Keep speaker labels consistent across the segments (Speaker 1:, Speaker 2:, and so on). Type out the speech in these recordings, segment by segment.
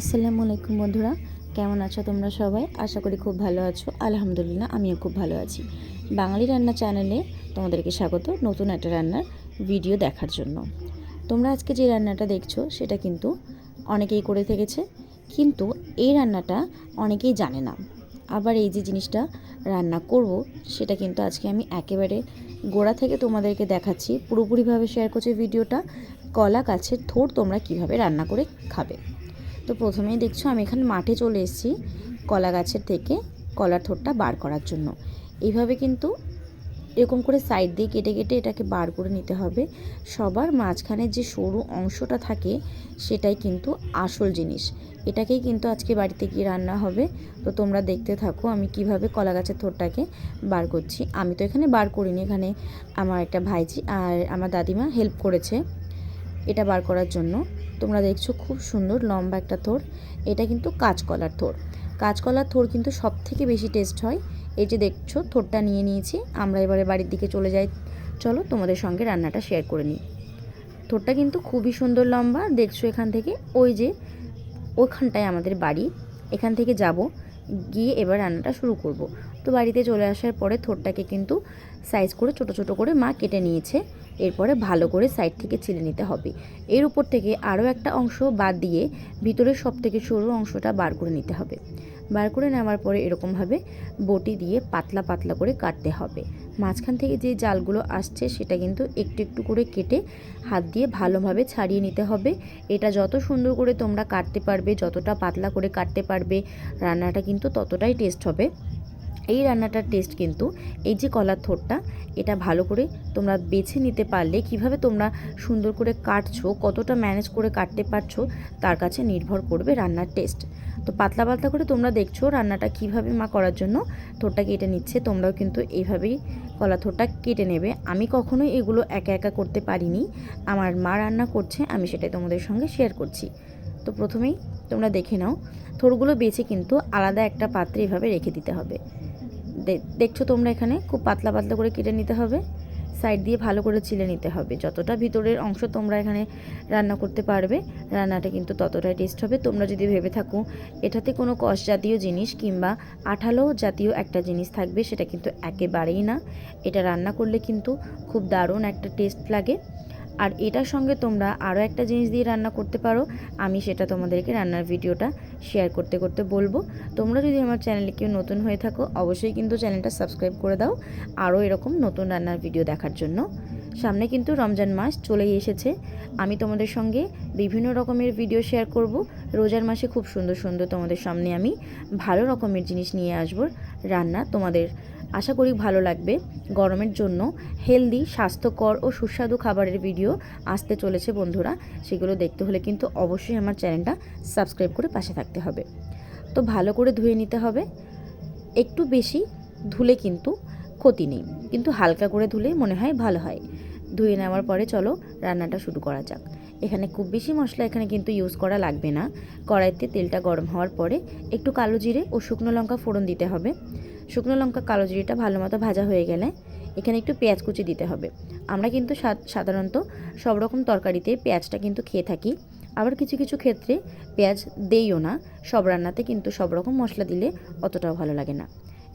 Speaker 1: আসসালামু আলাইকুম বন্ধুরা, কেমন আছো তোমরা সবাই? আশা করি খুব ভালো আছো। আলহামদুলিল্লাহ, আমিও খুব ভালো আছি। বাঙালি রান্না চ্যানেলে তোমাদেরকে স্বাগত নতুন একটা রান্নার ভিডিও দেখার জন্য। তোমরা আজকে যে রান্নাটা দেখছ, সেটা কিন্তু অনেকেই করে থেকেছে, কিন্তু এই রান্নাটা অনেকেই জানে না। আবার এই যে জিনিসটা রান্না করব, সেটা কিন্তু আজকে আমি একেবারে গোড়া থেকে তোমাদেরকে দেখাচ্ছি। পুরোপুরিভাবে শেয়ার করছি ভিডিওটা। কলা গাছের থোড় তোমরা কীভাবে রান্না করে খাবে। তো প্রথমেই দেখছ আমি এখানে মাঠে চলে এসেছি কলা গাছের থেকে কলার থোরটা বার করার জন্য। এইভাবে কিন্তু এরকম করে সাইড দিয়ে কেটে কেটে এটাকে বার করে নিতে হবে। সবার মাঝখানে যে সরু অংশটা থাকে সেটাই কিন্তু আসল জিনিস। এটাকেই কিন্তু আজকে বাড়িতে গিয়ে রান্না হবে। তো তোমরা দেখতে থাকো আমি কীভাবে কলা গাছের থোরটাকে বার করছি। আমি তো এখানে বার করিনি, এখানে আমার একটা ভাইজি আর আমার দাদিমা হেল্প করেছে এটা বার করার জন্য। তোমরা দেখছ খুব সুন্দর লম্বা একটা থোর। এটা কিন্তু কাঁচকলার থোর। কাঁচকলার থোর কিন্তু সব থেকে বেশি টেস্ট হয়। এই যে দেখছ, থোরটা নিয়ে নিয়েছি। আমরা এবারে বাড়ির দিকে চলে যাই। চলো তোমাদের সঙ্গে রান্নাটা শেয়ার করে নিই। থোরটা কিন্তু খুবই সুন্দর লম্বা। দেখছ এখান থেকে, ওই যে ওখানটায় আমাদের বাড়ি। এখান থেকে যাব, গিয়ে এবার রান্নাটা শুরু করব। তো বাড়িতে চলে আসার পরে থোরটাকে কিন্তু সাইজ করে ছোট ছোট করে মা কেটে নিয়েছে। এরপরে ভালো করে সাইড থেকে ছিলে নিতে হবে। এর উপর থেকে আরও একটা অংশ বাদ দিয়ে ভিতরের সব থেকে সরু অংশটা বার করে নিতে হবে। বার করে নেওয়ার পরে এরকমভাবে বটি দিয়ে পাতলা পাতলা করে কাটতে হবে। মাঝখান থেকে যে জালগুলো আসছে সেটা কিন্তু একটু একটু করে কেটে হাত দিয়ে ভালোভাবে ছাড়িয়ে নিতে হবে। এটা যত সুন্দর করে তোমরা কাটতে পারবে, যতটা পাতলা করে কাটতে পারবে, রান্নাটা কিন্তু ততটাই টেস্ট হবে। এই রান্নাটার টেস্ট কিন্তু এই যে কলার থোরটা, এটা ভালো করে তোমরা বেছে নিতে পারলে, কীভাবে তোমরা সুন্দর করে কাটছো, কতটা ম্যানেজ করে কাটতে পারছ, তার কাছে নির্ভর করবে রান্নার টেস্ট তো পাতলা পাতলা করে তোমরা দেখছ রান্নাটা কীভাবে মা করার জন্য থোরটা কেটে নিচ্ছে, তোমরাও কিন্তু এইভাবেই কলা থোরটা কেটে নেবে। আমি কখনোই এগুলো একা একা করতে পারিনি, আমার মা রান্না করছে, আমি সেটাই তোমাদের সঙ্গে শেয়ার করছি। তো প্রথমেই তোমরা দেখে নাও, থোরগুলো বেছে কিন্তু আলাদা একটা পাত্রে এভাবে রেখে দিতে হবে। দেখছ তোমরা এখানে? খুব পাতলা পাতলা করে কেটে নিতে হবে। সাইড দিয়ে ভালো করে ছিলে নিতে হবে। যতটা ভিতরের অংশ তোমরা এখানে রান্না করতে পারবে, রান্নাটা কিন্তু ততটাই টেস্ট হবে। তোমরা যদি ভেবে থাকো, এটাতে কোনো কষ জাতীয় জিনিস কিংবা আঠালো জাতীয় একটা জিনিস থাকবে, সেটা কিন্তু একেবারেই না। এটা রান্না করলে কিন্তু খুব দারুণ একটা টেস্ট লাগে। আর এটার সঙ্গে তোমরা আরও একটা জিনিস দিয়ে রান্না করতে পারো। আমি সেটা তোমাদেরকে রান্নার ভিডিওটা শেয়ার করতে করতে বলব। তোমরা যদি আমার চ্যানেলে কেউ নতুন হয়ে থাকো, অবশ্যই কিন্তু চ্যানেলটা সাবস্ক্রাইব করে দাও। আরও এরকম নতুন রান্নার ভিডিও দেখার জন্য। সামনে কিন্তু রমজান মাস চলেই এসেছে। আমি তোমাদের সঙ্গে বিভিন্ন রকমের ভিডিও শেয়ার করব। রোজার মাসে খুব সুন্দর সুন্দর তোমাদের সামনে আমি ভালো রকমের জিনিস নিয়ে আসব। রান্না তোমাদের আশা করি ভালো লাগবে। গরমের জন্য হেলদি, স্বাস্থ্যকর ও সুস্বাদু খাবারের ভিডিও আসতে চলেছে বন্ধুরা। সেগুলো দেখতে হলে কিন্তু অবশ্যই আমার চ্যানেলটা সাবস্ক্রাইব করে পাশে থাকতে হবে। তো ভালো করে ধুয়ে নিতে হবে। একটু বেশি ধুলে কিন্তু ক্ষতি নেই। কিন্তু হালকা করে ধুলে মনে হয় ভালো হয়। ধুয়ে নেওয়ার পরে চলো রান্নাটা শুরু করা যাক। এখানে খুব বেশি মশলা এখানে কিন্তু ইউজ করা লাগবে না। কড়াইতে তেলটা গরম হওয়ার পরে একটু কালো জিরে ও শুকনো লঙ্কা ফোড়ন দিতে হবে। শুকনো লঙ্কা, কালো জিরিটা ভালো মতো ভাজা হয়ে গেলে এখানে একটু পেঁয়াজ কুচি দিতে হবে। আমরা কিন্তু সাধারণত সব রকম তরকারিতে পেঁয়াজটা কিন্তু খেয়ে থাকি। আবার কিছু কিছু ক্ষেত্রে পেঁয়াজ দেইও না, সব রান্নাতে কিন্তু সব রকম মশলা দিলে অতটাও ভালো লাগে না।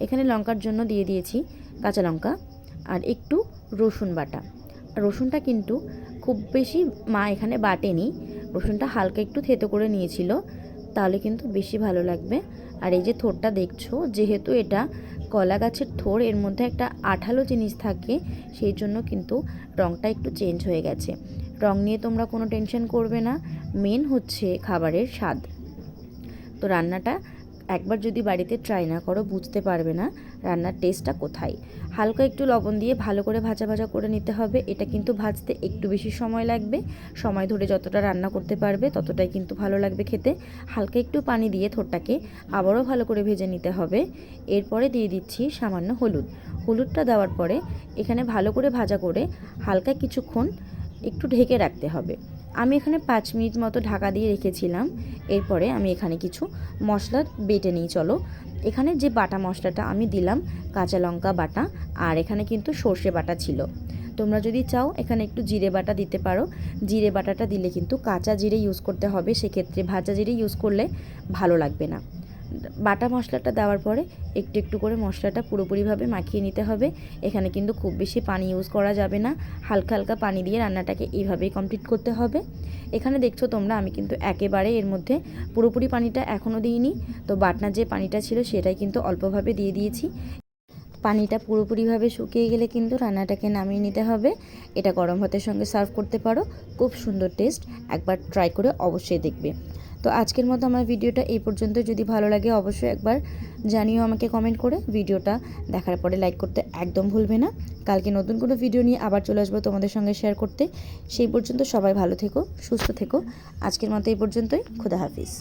Speaker 1: এখানে লঙ্কার জন্য দিয়ে দিয়েছি কাঁচা লঙ্কা আর একটু রসুন বাটা। রসুনটা কিন্তু খুব বেশি মা এখানে বাটেনি, রসুনটা হালকা একটু থেতো করে নিয়েছিল। তাহলে কিন্তু বেশি ভালো লাগবে। আর এই যে থোরটা দেখছ, যেহেতু এটা কলা গাছের থোর, এর মধ্যে একটা আঠালো জিনিস থাকে, সেই জন্য কিন্তু রঙটা একটু চেঞ্জ হয়ে গেছে। রং নিয়ে তোমরা কোনো টেনশন করবে না। মেন হচ্ছে খাবারের স্বাদ। তো রান্নাটা একবার যদি বাড়িতে ট্রাই না করো, বুঝতে পারবে না রান্নার টেস্টটা কোথায়। হালকা একটু লবণ দিয়ে ভালো করে ভাজা ভাজা করে নিতে হবে। এটা কিন্তু ভাজতে একটু বেশি সময় লাগবে। সময় ধরে যতটা রান্না করতে পারবে, ততটাই কিন্তু ভালো লাগবে খেতে। হালকা একটু পানি দিয়ে থোরটাকে আবারও ভালো করে ভেজে নিতে হবে। এরপরে দিয়ে দিচ্ছি সামান্য হলুদ। হলুদটা দেওয়ার পরে এখানে ভালো করে ভাজা করে হালকা কিছুক্ষণ একটু ঢেকে রাখতে হবে। আমি এখানে পাঁচ মিনিট মতো ঢাকা দিয়ে রেখেছিলাম। এরপরে আমি এখানে কিছু মশলা বেটে নিই, চলো। এখানে যে বাটা মশলাটা আমি দিলাম, কাঁচা লঙ্কা বাটা, আর এখানে কিন্তু সর্ষে বাটা ছিল। তোমরা যদি চাও, এখানে একটু জিরে বাটা দিতে পারো। জিরে বাটাটা দিলে কিন্তু কাঁচা জিরে ইউজ করতে হবে, সেক্ষেত্রে ভাজা জিরে ইউজ করলে ভালো লাগবে না। বাটা মশলাটা দেওয়ার পরে একটু একটু করে মশলাটা পুরোপুরিভাবে মাখিয়ে নিতে হবে। এখানে কিন্তু খুব বেশি পানি ইউজ করা যাবে না। হালকা হালকা পানি দিয়ে রান্নাটাকে এইভাবেই কমপ্লিট করতে হবে। এখানে দেখছ তোমরা, আমি কিন্তু একেবারে এর মধ্যে পুরোপুরি পানিটা এখনও দিইনি। তো বাটনার যে পানিটা ছিল সেটাই কিন্তু অল্পভাবে দিয়ে দিয়েছি। পানিটা পুরোপুরিভাবে শুকিয়ে গেলে কিন্তু রান্নাটাকে নামিয়ে নিতে হবে। এটা গরম ভাতের সঙ্গে সার্ভ করতে পারো। খুব সুন্দর টেস্ট। একবার ট্রাই করে অবশ্যই দেখবে। তো আজকের মতো আমার ভিডিওটা এই পর্যন্ত। যদি ভালো লাগে অবশ্যই একবার জানিও আমাকে কমেন্ট করে। ভিডিওটা দেখার পরে লাইক করতে একদম ভুলবে না। কালকে নতুন কোনো ভিডিও নিয়ে আবার চলে আসব তোমাদের সঙ্গে শেয়ার করতে। সেই পর্যন্ত সবাই ভালো থেকো, সুস্থ থেকো। আজকের মতো এই পর্যন্তই। খুদা হাফিজ।